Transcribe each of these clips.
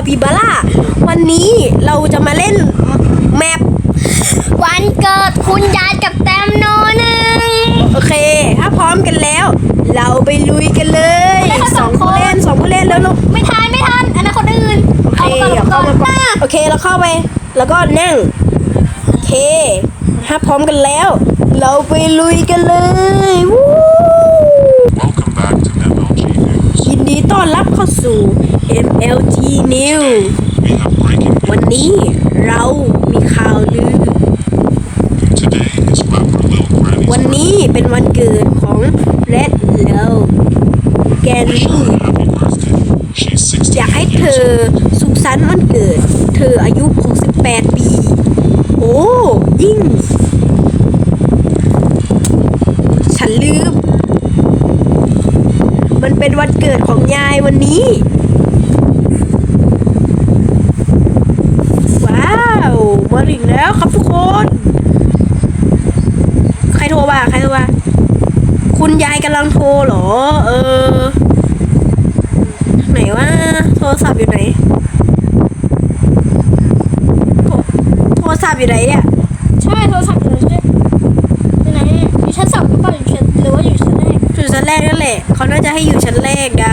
าปิบาร่าวันนี้เราจะมาเล่นแมปวันเกิดคุณยายกับแต้มโนหนึ่งโอเค ถ้าพร้อมกันแล้ว เราไปลุยกันเลยสองผู้เล่นสองผู้เล่นแล้วลูกไม่ทันไม่ทันอันนั้นคนอื่นโอเคเดี๋ยวเข้ามาก่อนโอเคเราเข้าไป แล้วก็นั่งโอเค ถ้าพร้อมกันแล้ว เราไปลุยกันเลยวู้ Welcome back to MLG News. ยินดีต้อนรับเข้าสู่ MLG News วันนี้เรามีข่าวลือ วันนี้เป็นวันเกิดของ Red Low แกน Wish her a happy birthday. She's อยากให้เธอสุขสันต์วันเกิด เธออายุ 68 ปี โอ้ ยิ่ง ฉันลืม มันเป็นวันเกิดของยายวันนี้ ว้าว มาถึงแล้วครับทุกคน ใครโทรมาใครโทรมาคุณยายกำลังโทรเหรอ เออ ไหนว่าโทรศัพท์อยู่ไหน โทรโทรศัพท์อยู่ไหนเนี่ย ใช่โทรศัพท์อยู่ใช่อยู่ไหนอยู่ชั้นสองหรือเปล่าอยู่ชั้นหรือว่าอยู่ชั้นแรกอยู่ชั้นแรกนั่นแหละเขาน่าจะให้อยู่ชั้นแรกนะ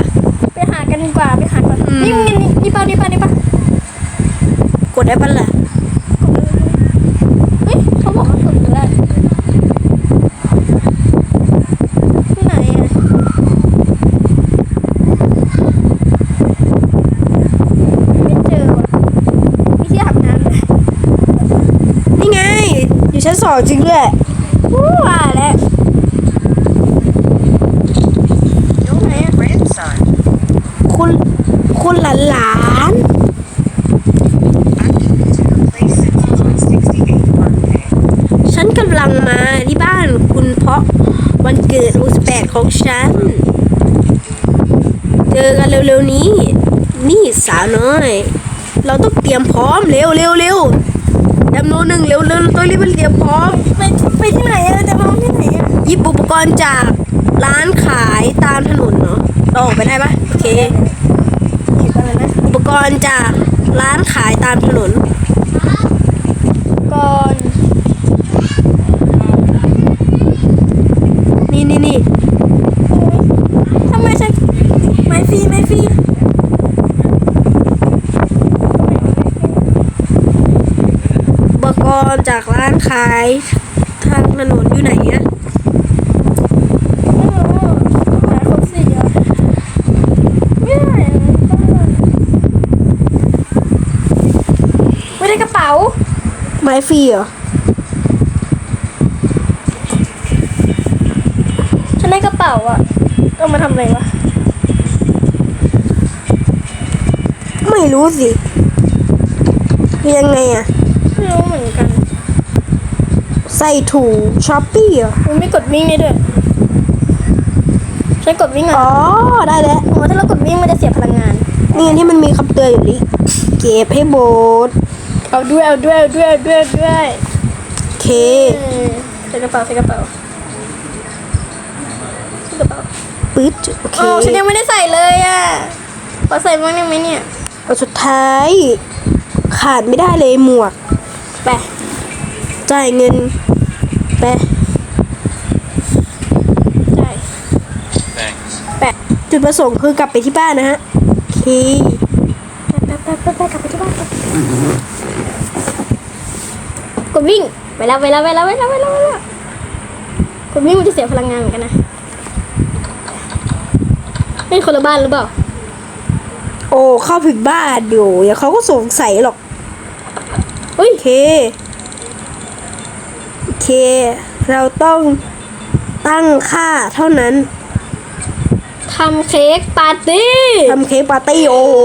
ไปหากันดีกว่าไปหาก่อนอืมนี่นี่นี่นี่ป่ะนี่ป่ะนี่ป่ะกดได้ปะล่ะ เฮ้ยเขาบอกว่ากดไม่ได้ที่ไหนอะไม่เจอว่ะไม่ที่อาบน้ำเลย นี่ไง อยู่ชั้นสองจริงด้วยวู้ว่าแล้วไหนอะ grandson. คุณคุณหลานหลาน Activity to replace Simpsons on 68th birthday. ๆฉันกำลังมาที่บ้านคุณเพราะวันเกิด68ของฉัน เจอกันเร็วๆนี้ นี่สาวน้อย เราต้องเตรียมพร้อมเร็วเร็วเร็ว จำนวนหนึ่งเร็วเร็วต้องรีบไปเตรียมพร้อม ไปไปที่ไหนอะจะมองที่ไหนอะหยิบอุปกรณ์จากร้านขายตามถนนเนาะเราออกไปได้ปะโอเคหยิบอะไรนะอุปกรณ์จากร้านขายตามถนน ก่อนนี่นี่นี่ทำไมฉันไม่ฟรีไม่ฟรี อุปก รณ์จากร้านขายทางถนนอยู่ไหนอะไม่รู้หาครบสี่อะไม่ได้อะไม่ได้กระเป๋า ไม้ฟรีเหรอ ฉันได้กระเป๋าอะเอามาทำอะไรวะ ไม่รู้สิคือยังไงอะไม่รู้เหมือนกัน ใส่ถุงช้อปปี้เหรอมันไม่กดวิ่งได้ด้วยฉันกดวิ่งอะอ๋อ ได้แล้วโอ้ถ้าเรากดวิ่งมันจะเสียพลังงาน นี่ที่มันมีคำเตือนอยู่นี่เก็บให้โบดเอาด้วยเอาด้วยเอาด้วยเอาด้วยเอาด้วยโอเคเออใส่กระเป๋าใส่กระเป๋าใส่กระเป๋าปึ๊ดโอเคโอ้ฉันยังไม่ได้ใส่เลยอะขอใส่บ้างได้ไหมเนี่ยเอาสุดท้าย ขาดไม่ได้เลยหมวกไปจ่ายเงิน ไปใช่ Thanks. แปะจุดประสงค์คือกลับไปที่บ้านนะฮะโอเคไปไปไปไปกลับไปที่บ้านกันกดวิ่งไปแล้วไปแล้วไปแล้วไปแล้วไปแล้วไปแล้วกดวิ่งมันจะเสียพลังงานเหมือนกันนะเป็นคนละบ้านหรือเปล่า โอ้เข้าผิดบ้านอยู่อย่าเขาก็สงสัยหรอกเฮ้ยโอเคโอ เค เราต้องตั้งค่าเท่านั้นทำเค้กปาร์ตี้ทำเค้กปาร์ตี้โอ้โห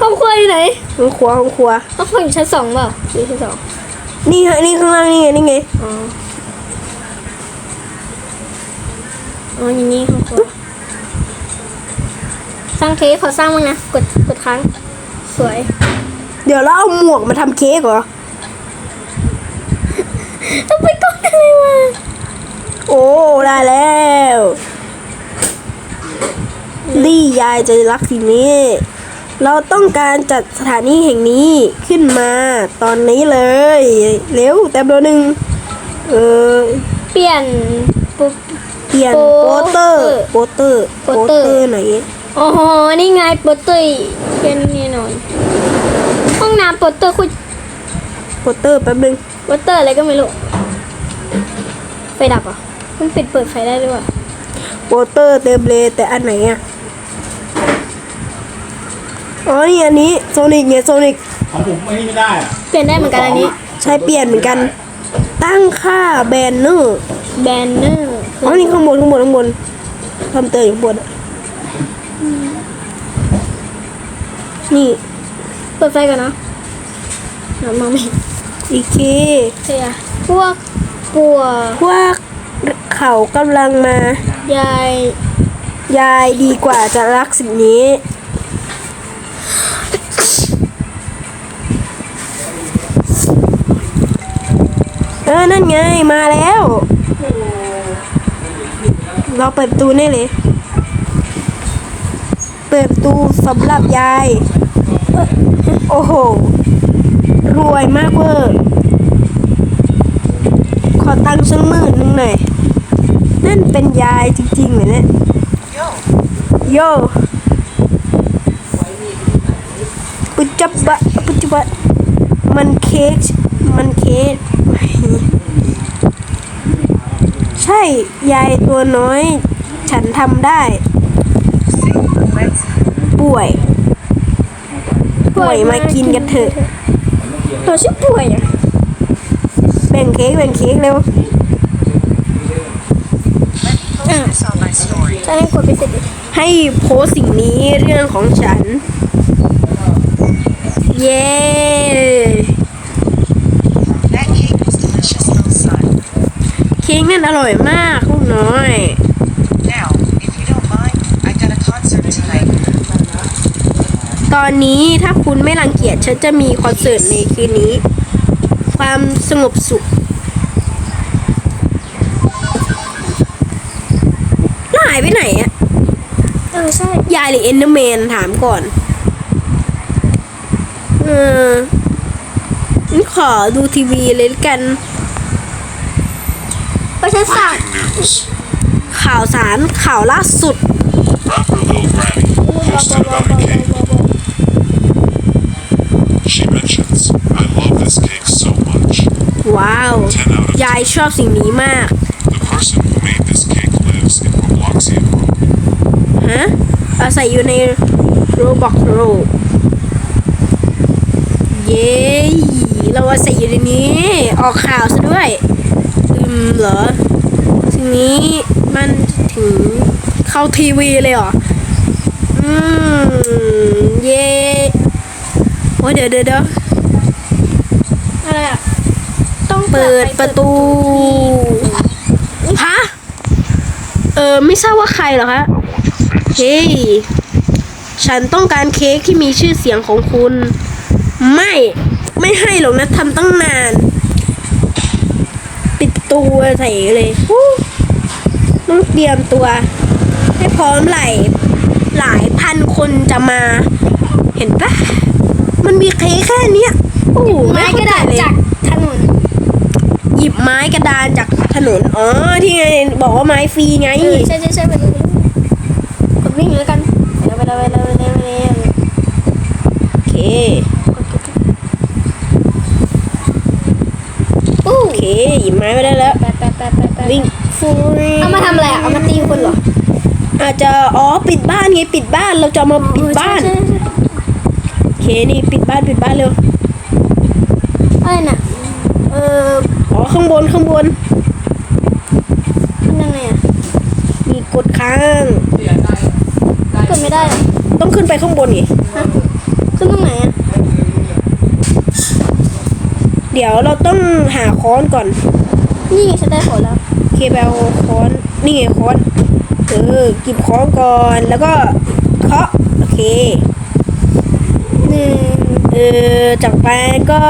ห้องครัวอยู่ไหนห้องครัวห้องครัวห้องครัวอยู่ชั้นสองเปล่าอยู่ชั้นสองนี่ฮะนี่ข้างล่างนี่ไงนี่ไงอ๋ออ๋ออย่างนี้ห้องครัวสร้างเค้กขอสร้างบ้างนะกดกดครั้งสวย เดี๋ยวเราเอาหมวกมาทำเค้กเหรอ ต้องไปก่อนอะไรวะโอ้ได้แล้วนี่ยายจะรักสิ่งนี้ เราต้องการจัดสถานีแห่งนี้ขึ้นมาตอนนี้เลย เร็วแต้มโดหนึ่งเออเปลี่ยนปุ๊บเปลี่ยนโปโปสสเตเตออร์ร์โปสเตอร์โปสเตอร์ไหนโอ้โหนี่ไงโปสเตอร์เขียนแน่นอนห้องน้ำโปสเตอร์คุณโปสเตอร์แป๊บนึง โปสเตอร์อะไรก็ไม่รู้ ไฟดับเหรอะมันปิดเปิดไฟได้ด้วยวะโปสเตอร์เต็มเลยแต่อันไหนอะ อ๋อนี่อันนี้โซนิกไงโซนิกของผมไม่ไม่ได้อะเปลี่ยนได้เหมือนกันอันนี้ ใช้เปลี่ยนเหมือนกัน ตั้งค่าแบนเนอร์แบนเนอร์อ๋อนี่ข้างบนข้างบนข้างบนทำเตยอยู่ข้างบนอะนี่ เปิดไฟก่อนเนาะหามองไม่เห็น อีเคเสียพวกปัวพวกเขากำลังมายาย ยายดีกว่าจะรักสิ่งนี้ เออ นั่นไง มาแล้ว เราเปิดประตูแน่เลย เปิดประตูสำหรับยาย โอ้โห รวยมากเวอร์ขอตังค์สักหมื่นหนึ่งหน่อยนั่นเป็นยายจริงๆเหรอเนี่ยโยปุจจบะปุจจบะมันเค้กมันเค้กใช่ ยายตัวน้อย ฉันทำได้ ป่วย ป่วยมากินกันเถอะ เราชื่อป่วยอะแบ่งเค้กแบ่งเค้กเร็วจะให้กดไปเสร็จให้โพสสิ่งนี้เรื่องของฉัน เย้เค้กนั่นอร่อยมากลูกน้อย ตอนนี้ถ้าคุณไม่รังเกียจฉันจะมีคอนเสิร์ตในคืนนี้ ความสงบสุขแล้วหายไปไหนอะเออใช่ ยายหรือเอนเดอร์แมนถามก่อน เอองั้นขอดูทีวีเลยละกันประชาศาสตร์ Breaking news. ข่าวสารข่าวล่าสุด Rapper Lil Granny ว้าว10 out of ยายชอบสิ่งนี้มาก The person who made this cake lives in Robloxian Road. ฮะ อาศัยอยู่ในโรบอกโรเย้เราอาศัยอยู่ในนี้ ออกข่าวซะด้วย อืมเหรอทีนี้มันถึงเข้าทีวีเลยเหรอ อืม เย้โอ้ยเดี๋ยวเดี๋ยวเดี๋ยวอะไรอะต้องเปิดประตู ฮะ เออไม่ทราบว่าใครเหรอคะ เฮ้ย ฉันต้องการเค้กที่มีชื่อเสียงของคุณ ไม่ ไม่ให้หรอกนะทำตั้งนาน ปิดประตูใส่เลยฮู้ต้องเตรียมตัว ให้พร้อมไหลายหลายพันคนจะมา เห็นปะมันมีเค้กแค่เนี้ยโอ้โหไม้กระดาษเข้ใจเลยจากถนน หยิบไม้กระดานจากถนน อ๋อ ที่ไงบอกว่าไม้ฟรีไง เออใช่ใช่ใช่ไปดูกดวิ่งแล้วกันไปเลยไปเลยไปเลยไปเลยไปเลยโอเค อู้โอเค หยิบไม้ไปได้แล้วไปไปไปไปไปวิ่งฟูรีเอามาทำอะไรอะเอามาตีคนเหรออาจจะ อ๋อ ปิดบ้านไง ปิดบ้าน เราจะเอามาปิดบ้านใช่ใช่ใช่โอเค นี่ ปิดบ้าน ปิดบ้านเร็ว อะไรน่ะ เอออ๋อ ข้างบนข้างบนมันยังไงอะมีกดค้างกดไม่ได้เหรอต้องขึ้นไปข้างบนไงฮะขึ้นตรงไหนอะเดี๋ยวเราต้องหาค้อนก่อน นี่ไงฉันได้ผลแล้วโอเคไปเอาค้อนนี่ไงค้อนเออกิบค้อนก่อนแล้วก็เคาะโอเคหนึ่งเออจากไปก็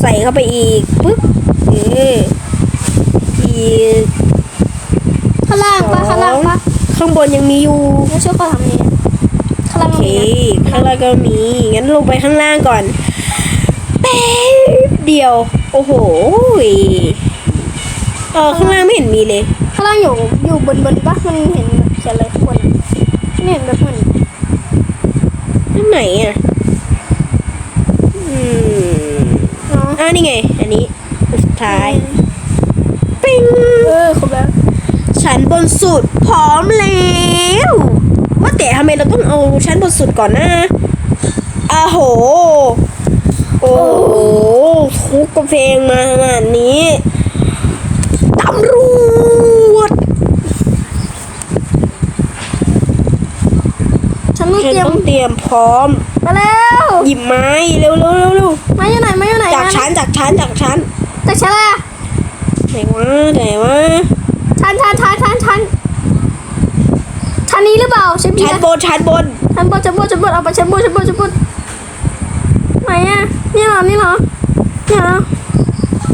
ใส่เข้าไปอีกปุ๊บเอออีกข้างล่างปะข้างล่างปะข้างบนยังมีอยู่แล้วช่วยเขาทำยังไงขข้างล่างโอเคข้างล่างก็มีงั้นลงไปข้างล่างก่อนแป๊บเดียว โอ้โหยเออข้างล่างไม่เห็นมีเลยข้างล่างอยู่อยู่บนบนปะมันเห็นแบบเขียนอะไรข้างบนอะไม่เห็นแบบเหมือนนั่นไหนอะอืมอ๋ออ่านี่ไงอันนี้อันสุด ท้าย ปิ้งเออครบแล้วชั้นบนสุดพร้อมแล้วว่าแต่ทำไมเราต้องเอาชั้นบนสุดก่อนนะอ้าโห โอ้โหทุกกระเพงมาขนาดนี้ตำรวจฉันต้องฉันเตรียมต้องเตรียมพร้อม มาแล้ว หยิบไม้เร็วเร็วเร็วเร็วมาอยู่ไหนมาอยู่ไหนจากชั้นจากชั้นจากชั้น จากชั้นอะไรอะไหนวะไหนวะชั้นชั้นชั้นชั้นชั้นชั้นนี้หรือเปล่าใช่ไหมชั้นบนชั้นบนชั้นบนชั้นบนชั้นบนเอาไปชั้นบนชั้นบนชั้นบนไหนอะนี่เหรอนี่เหรอนี่เหรอ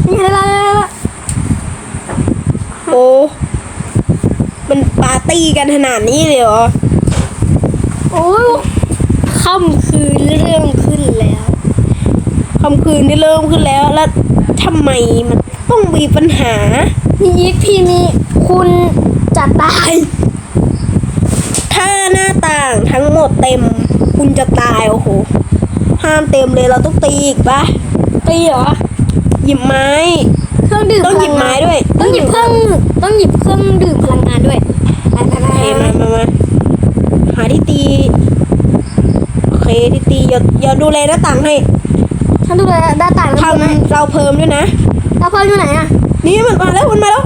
นี่ได้ละได้ละได้ละโอ้มันปาร์ตี้กันขนาดนี้เลยเหรอโอ้ยค่ำคืนเริ่มขึ้นแล้วค่ำคืนนี่เริ่มขึ้นแล้วแล้ว ทำไมมันต้องมีปัญหามีอีกพีนี้คุณจะตาย ถ้าหน้าต่างทั้งหมดเต็ม คุณจะตายโอ้โห ห้ามเต็มเลยเราต้องตีอีกปะตีเหรอ หยิบไม้ เครื่องดื่มต้องหยิบไม้ด้วย ต้องหยิบเครื่อง ต้องหยิบเครื่องดื่มพลังงานด้วยไปไปไปโอเคมามามาหาที่ตี โอเคที่ตีอย่าอย่าดูแลหน้าต่างให้ ฉันดูเลยด้านต่างทำเราเพิ่มด้วยนะแล้วพ่ออยู่ไหนอะนี่มันมาแล้วมันมาแล้ว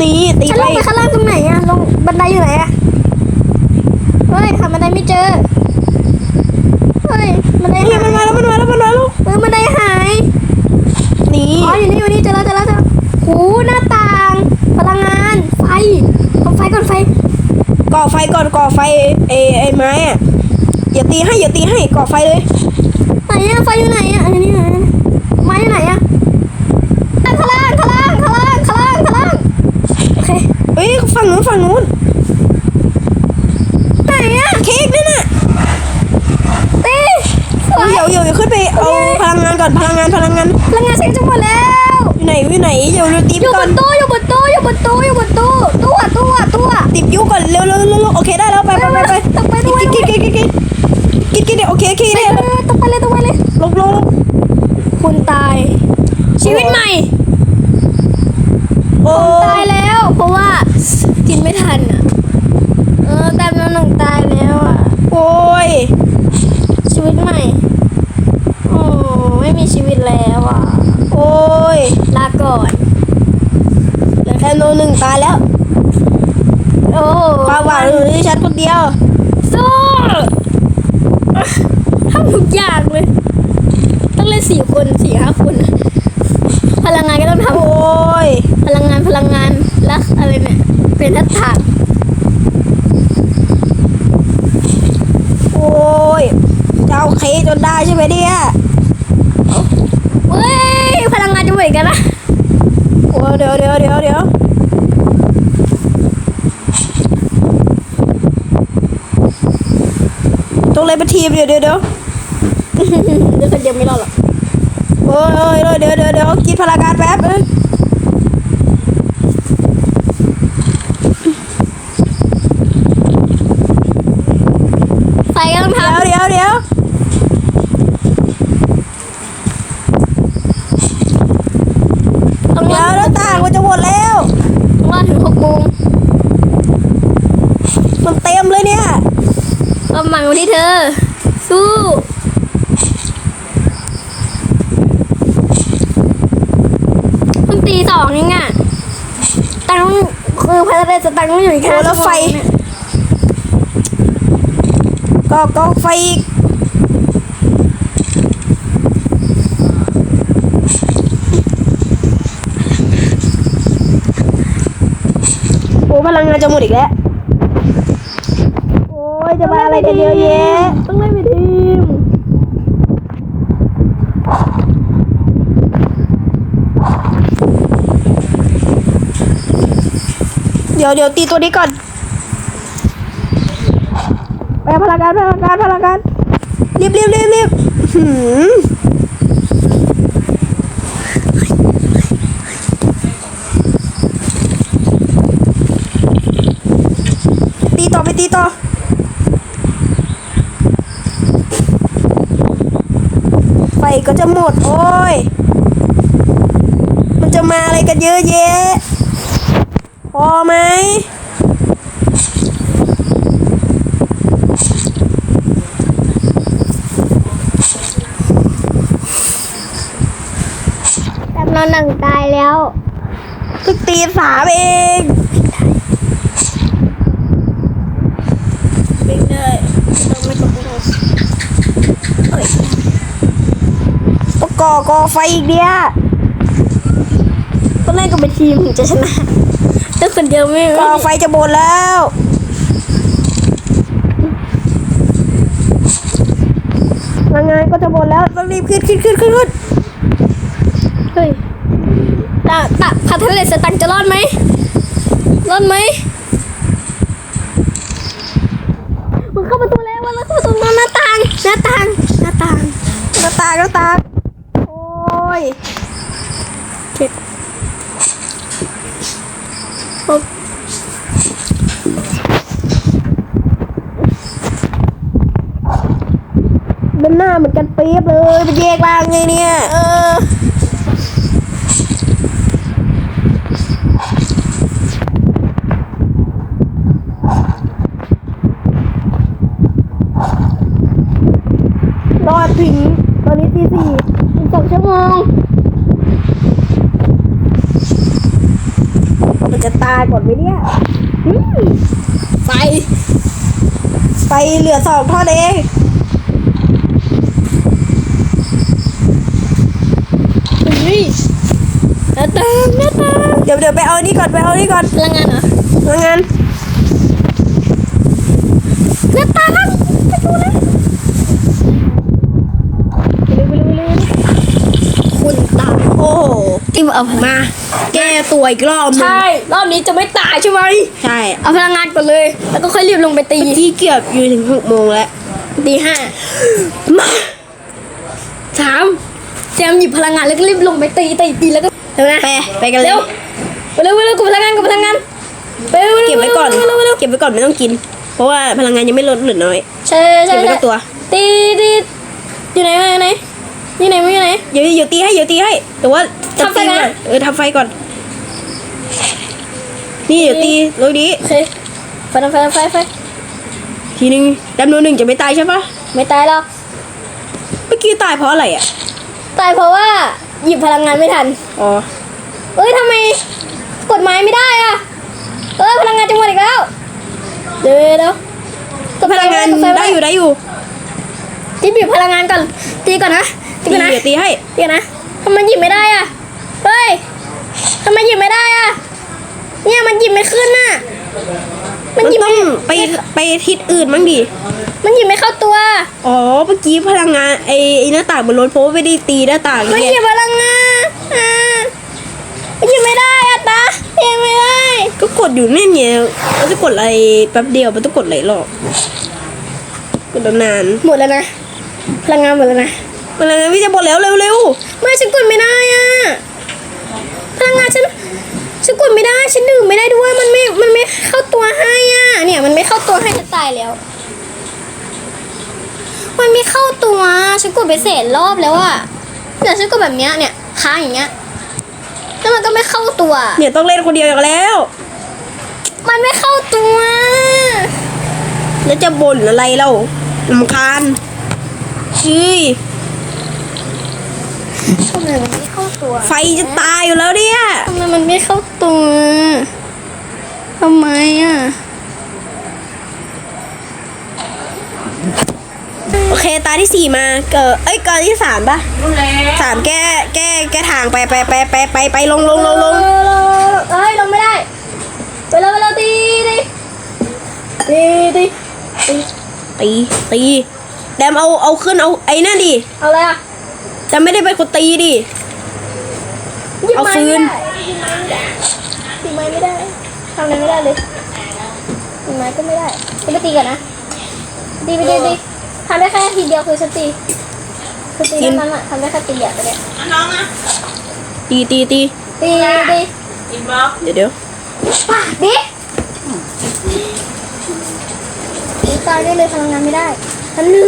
นี่ตีฉันไปลงไปข้างล่างตรงไหนอะลงบันไดอยู่ไหนอะเฮ้ยหาบันไดไม่เจอ เฮ้ยบันไดนี่หายมันมาแล้วมันมาแล้วมันมาแล้วเฮ้ยบันไดหาย นี่อ๋ออยู่นี่อยู่นี่เจอแล้วเจอแล้วเจอแล้วหูหน้าต่าง พลังงาน ไฟเอาไฟก่อนไฟ ก่อไฟก่อนก่อไฟไอ้ไอ้ไม้อะอย่าตีให้อย่าตีให้ก่อไฟเลยไหน อะไฟอยู่ไหนอะอันนี้ไหนไม้อยู่ไหนอะอะข้างล่างข้างล่างข้างล่างข้างล่างข้างล่างโอเคเฮ้ยฝั่งนู้นฝั่งนู้นไหนอะเค้กนั่นน่ะตีสวยเดี๋ยวเดี๋ยวเดี๋ยวขึ้นไปเอาพลังงานก่อนพลังงานพลังงานพลังงานเซ็งจะหมดแล้วอยู่ไหนอยู่ไหนเดี๋ยวเราตีอไปยู่บก่อนนตู้อยู่บนตู้อยู่บนตู้อยู่บนตู้ตู้อะตู้อะตู้อะติดยุก่อนเร็วเร็วเร็วเร็วโอเคได้แล้วไปไปไปไปต้องไปด้วยกินกินกินกินกินกินกินเดี๋ยวโอเคโอเคไปเนี่ยเลยต้องไปเลยต้องไปเลยลงลงลงคุณตาย ชีวิตใหม่โอ้ตายแล้ว เพราะว่ากินไม่ทันอะเออแต่มันหนึ่งตายแล้วอะ โอ้ย ชีวิตใหม่ โอ้ไม่มีชีวิตแล้วอะ โอ้ย ลาก่อนแอนโนหนึ่งตายแล้ว โอ้ความหวังอยู่ที่ฉันคนเดียวสู้ทำทุกอย่างเลยต้องเล่น สี่คนสี่ห้าคนอะพลังงานก็ต้องทโอ้ยำพลังงานพลังงานแล้วอะไรเนี่ย เป็นทัศถานโอ้ยจะเอาเค้กจนได้ใช่ไหมเนี่ยเฮ้ยพลังงานจะเหมือนกันนะโอ้เดี๋ยวเดี๋ยวเดี๋ยวเดี๋ยวต้องเลยเป็นทีมเดี๋ยวเดี๋ยวเดี๋ยวเดี๋ยวคนเดียวไม่รอดหรอก โอ้ยโอ้ยโอ้ยเดี๋ยวเดี๋ยวเดี๋ยวกินพลังงานแป๊บเอ้ยไฟก็ต้องทเดี๋ยวเดี๋ยวเดี๋ยวำต้องรเดี๋ยวต่างมันจะหมดแล้วต้องรอถึงหกโมงมันเต็มเลยเนี่ยก็หมายวันที่เธอ สู้เพิ่งตีสองเองอะตังค์ คือพาราเดจะตังค์ไม่อยู่อีกโอ้แค่แล้วไฟเนี่ยก็ก็ไฟอีกโอ้พลังงานจะหมดอีกแล้ว โอ้ยจะมาอะไรกันเยอะแยะ ต้องเล่นไปทีม เดี๋ยวเดี๋ยวตีตัวนี้ก่อนไปพลังงานพลังงานพลังงานรีบรีบรีบรีบหืมตีต่อไปตีต่อไฟก็จะหมด โอ้ย มันจะมาอะไรกันเยอะแยะ อไหมแต่นอนหนึ่งตายแล้วเพิ่งตีสามเองไม่ได้ต้องไม่ต้องเอ้ยต้องก่อก่อไฟอีกเดียวก็แรกก็เป็นทีมถึงจะชนะ แต่คนเดียวไม่ก่อไฟจะหมดแล้วพลังงานก็จะหมดแล้วต้องรีบขึ้นขึ้นขึ้นขึ้นขึ้นเฮ้ยตาตาพาทะเลสตังค์จะรอดไหมรอดไหมมันเข้าประตูแล้วมันเข้าประตูหน้าต่างหน้าต่างหน้าต่างหน้าตางหน้าตางโอ้ยเจ็ด หกเป็นหน้าเหมือนกันเปียบเลยเป็นแยกล่างไงเนี่ยเออรอดถึงตอนนี้ตีสี่อีกสองชั่วโมง มันจะตายก่อนไหมเนี่ยอืมไฟ ไฟเหลือสองท่อนเองเฮ้ยหน้าต่างหน้าต่างเดี๋ยวเดี๋ยวไปเอานี่ก่อนไปเอานี่ก่อนพลังงานเหรอพลังงานหน้าต่างไปดูเล อิ่มเอามามา แก้ตัวอีกรอบหนึงใช่ รอบนี้จะไม่ตายใช่ไหม ใช่เอาพลังงานก่อนเลย แล้วก็ค่อยรีบลงไปตีที่เกือบอยู่ถึงหกโมงแล้วตีห้ามาสามเจมส์หยิบพลังงานแล้วก็รีบลงไปตีตีตีแล้วก็เร็วนะไปไปกันเลเร็ยวไปเร็วไปเร็วกับพลังงานกับพลังงานไปเร็วเก็บไว้ก่อน เร็วเร็วเร็วเก็บไว้ก่อนไม่ต้องกิน เพราะว่าพลังงานยังไม่ลดเหลือน้อย ใช่ใช่เก็บไว้ใช่กับตัว ตีตีอยู่ไหนอยู่ไหน อยู่ไหนไม่อยู่ไหนเดี๋ยวเดี๋ยวตีให้เดี๋ยวตีให้ แต่ว่าจะทำไฟตีนะก่อนเออทำไฟก่อน นี่เดี๋ยวตีตรงนี้โอเคไฟไฟไฟไฟทีนึงดำนูนหนึ่งจะไม่ตายใช่ปะไม่ตายหรอกเมื่อกี้ตายเพราะอะไรอะ ตายเพราะว่าหยิบพลังงานไม่ทัน อ๋อ เอ้ยทำไมกดไม้ไม่ได้อะเออพลังงานจะหมดอีกแล้วเดี๋ยวเดี๋ยวก็พลังงานกฟว้ได้อยู่ได้อยู่ ตีบีบพลังงานก่อนตีก่อนนะ ตีตีก่อนนะ เดี๋ยวตีให้ตีก่อนนะทำไมหยิบไม่ได้อะเฮ้ยทำไมหยิบไม่ได้อะเนี่ยมันหยิบไม่ขึ้นน่ะ มันมันหยิบต้องไม่ไปไปทิศอื่นมั้งดิ มันหยิบไม่เข้าตัว อ๋อ เมื่อกี้พลังงานไอ้ไอ้หน้าต่างมันลดเพราะว่าไม่ได้ตีหน้าต่างมันไงหยิบพลังงานอ่ามันหยิบไม่ได้อะตาหยิบไม่ได้ก็กดอยู่เนี่ยเนี่ยมันจะกดอะไรแป๊บเดียวมันต้องกดหลายรอบกดนานหมดแล้วนะ พลังงานหมดแล้วนะ พลังงานพี่จะหมดแล้วเร็วเร็วไม่ฉันกดไม่ได้อะพลังงานฉันฉันกดไม่ได้ฉันดื่มไม่ได้ด้วยมันไม่มันไม่เข้าตัวให้อะเนี่ยมันไม่เข้าตัวให้ฉันตายแล้ว มันไม่เข้าตัวฉันกดไปเศษรอบแล้วอะเนี่ยฉันกดแบบเนี้ยเนี่ยค้างอย่างเงี้ยแล้วมันก็ไม่เข้าตัว เนี่ยต้องเล่นคนเดียวอย่างแล้ว มันไม่เข้าตัว แล้วจะบ่นอะไรเล่าลำคาญชี้ย ทำไมมันไม่เข้าตัวไฟจะตายอยู่แล้วเนี่ยทำไมมันไม่เข้าตัวทำไมอะโอเคตาที่สี่มาเกิดเอ้ยเกิดที่สามปะสามแก้แก้แก้ทางไปไปไปไปไปไปลงลงลงลงเอ้ยลงไม่ได้ไปเลยไปเลยตีตีตีตีตีตีแดมเอาเอาขึ้นเอาไอ้นั่นดิเอาอะไรอะ จะไม่ได้เป็นคนตีดิ หยิบเอาไม้ฟืนหยิบไม้ไม่ได้ทำอะไรไม่ได้เลยหยิบไม้ก็ไม่ได้จะไปตีกันนะดีไปดีดีทำได้แค่ทีเดียวคือฉันตีคือตีเท่านั้นอะทำได้แค่ตีอะตัวเนี้ยตีตีตีตีดีเดี๋ยวเดี๋ยวปากดิตีตายได้เลยพลังงานไม่ได้ทันหนึ่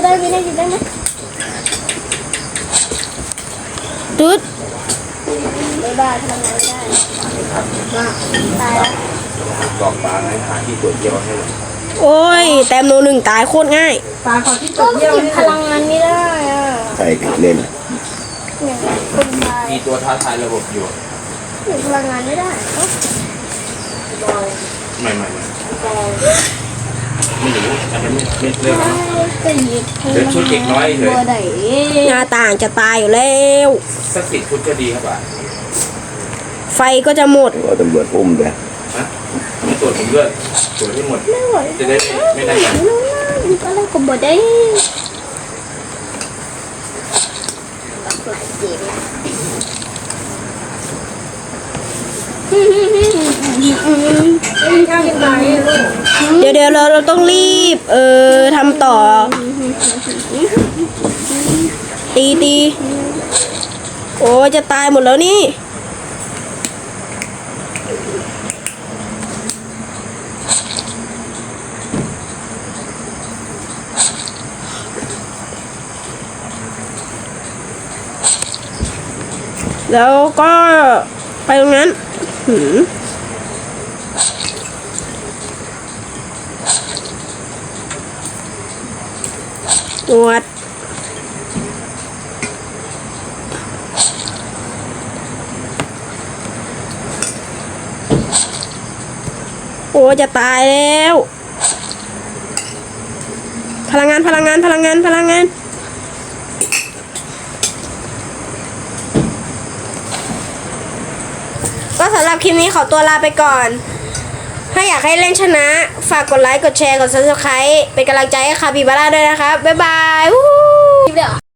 งจะได้ไหมได้ยินได้ไหมตุ๊ดบ๊ายบายพลังงานไม่ได้ตายแล้วกรอกปลาให้หาที่ตรวจเยี่ยวให้โอ้ย แต้มโนหนึ่งตายโคตรง่ายก็หยิบพลังงานไม่ได้อะใครเล่นเนี่ยคนตายมีตัวท้าทายระบบอยู่หยิบพลังงานไม่ได้เอ้าไม่ไม่ไม่ ไม่รู้อันนั้นไม่ไม่เรื่องจะหยิบพลังเดี๋ยวชุดเด็กน้อยเลยบัวไหนหน้าต่างจะตายอยู่แล้ว สักสิบชุดก็ดีครับอะไฟก็จะหมดว่าตำรวจอุ้มเลยฮะไม่ตรวจผมด้วยตรวจให้หมด ไม่ไหวจะได้ไม่ได้กันรู้นะหยิบอะไรก็บัวได้ข้าวกินไหนลูก เดี๋ยวเดี๋ยวเราเราต้องรีบ เออทำต่อ ตีตีโอ้จะตายหมดแล้วนี่ แล้วก็ไปตรงนั้นหืม ตรวจโอ้จะตายแล้ว พลังงานพลังงานพลังงานพลังงานก็สำหรับคลิปนี้ขอตัวลาไปก่อน ถ้าอยากให้เล่นชนะ ฝากกดไลค์ กดแชร์ กด subscribe เป็นกำลังใจให้คาปิบาร่าด้วยนะครับ บ๊ายบายคลิปเดียว